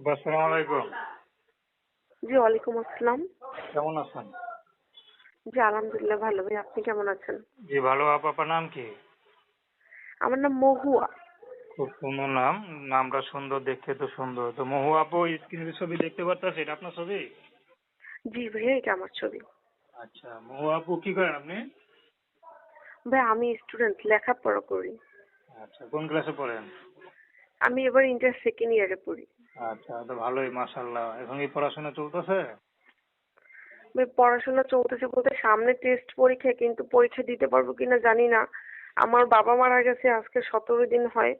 আসসালামু আলাইকুম। জি ওয়ালাইকুম আসসালাম। কেমন আছেন? জি আলহামদুলিল্লাহ ভালো। ভাই আপনি কেমন আছেন? জি ভালো। আপু আপনার নাম কি? আমার নাম মহুয়া। খুব সুন্দর নাম। নামটা সুন্দর দেখতে তো সুন্দর। তো মহু আপু স্ক্রিনের ছবি দেখতে পারতেছে এটা আপনার ছবি? জি ভাইয়া এটা আমার ছবি। আচ্ছা মহু আপু কি করেন আপনি? ভাই আমি স্টুডেন্ট লেখাপড়া করি। আচ্ছা কোন ক্লাসে পড়েন? আমি এবার ইন্টার সেকেন্ড ইয়ারে পড়ি। আচ্ছা তো ভালোই মাশাল্লাহ এখন কি পড়াশোনা চলতেছে? পড়াশোনা চলতেছে বলতে সামনে টেস্ট পরীক্ষা কিন্তু পরীক্ষা দিতে পারব কিনা জানি না। আমার বাবা মারা গেছে আজকে সতেরো দিন হয়।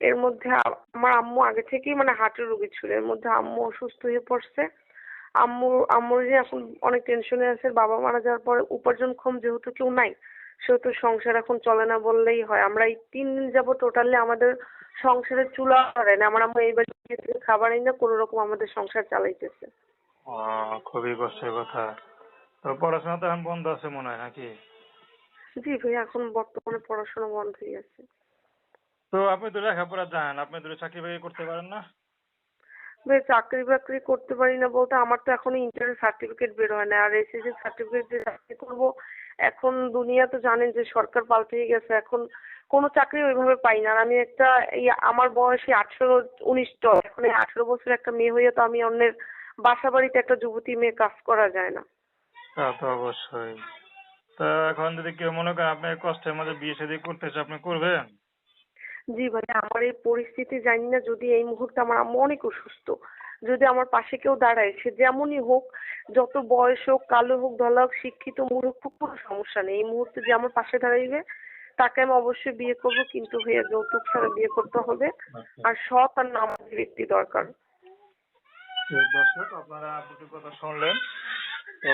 এর মধ্যে আমার আম্মু আগে থেকেই মানে হার্টের রোগী ছিল। এর মধ্যে আম্মু অসুস্থ হয়ে পড়ছে। আম্মু আম্মুর যে এখন অনেক টেনশনে আছে বাবা মারা যাওয়ার পরে উপার্জনক্ষম যেহেতু কেউ নাই সেহেতু সংসার এখন চলে না বললেই হয়। আমরা এই তিন দিন যাব টোটালি আমাদের সংসারের চুলা ধরে না। আমার আম্মু এই বাড়ি থেকে খাবার এনে কোনো রকম আমাদের সংসার চালাইতেছে। খুবই কষ্টের কথা। পড়াশোনা তো এখন বন্ধ আছে মনে হয় নাকি? জি ভাই এখন বর্তমানে পড়াশোনা বন্ধ হয়ে গেছে তো আপনি তো লেখাপড়া জানেন আপনি তো চাকরি বাকরি করতে পারেন না? ভাই চাকরি বাকরি করতে পারি না বলতে আমার তো এখনও ইন্টারের সার্টিফিকেট বের হয় না। আর এসএসসি সার্টিফিকেট যে চাকরি করব এখন দুনিয়া তো জানেন যে সরকার পাল্টে গেছে এখন কোনো চাকরি ওইভাবে পাই না। আর আমি একটা এই আমার বয়সে আঠেরো উনিশ তো এখন এই আঠেরো বছর একটা মেয়ে হয়ে তো আমি অন্যের বাসা বাড়িতে একটা যুবতী মেয়ে কাজ করা যায় না। তা তো অবশ্যই। তা এখন যদি কেউ মনে করেন আপনি কষ্টের মধ্যে বিয়ে শাদী করতে আপনি করবেন? জি ভাই আমার এই পরিস্থিতি জানি না যদি এই মুহূর্তে আমার আম্মু অনেক অসুস্থ যদি আমার পাশে কেউ দাঁড়ায় সে যেমনই হোক যত বয়স হোক কালো হোক ধলা হোক শিক্ষিত মূর্খ কোনো সমস্যা নেই। এই মুহূর্তে যে আমার পাশে দাঁড়াইবে তাকে আমি অবশ্যই বিয়ে করব কিন্তু ভাইয়া যৌতুক ছাড়া বিয়ে করতে হবে। আর সৎ আর নামাজি ব্যক্তি দরকার। দর্শক আপনারা দুটো কথা শুনলেন।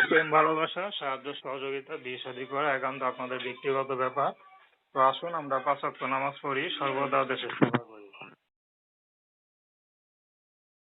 প্রেম ভালোবাসা সাহায্য সহযোগিতা বিয়ে শাদী করা একান্ত আপনাদের ব্যক্তিগত ব্যাপার। তো আসুন আমরা পাঁচ নামাজ পড়ি সর্বদা দেশের সেবা করি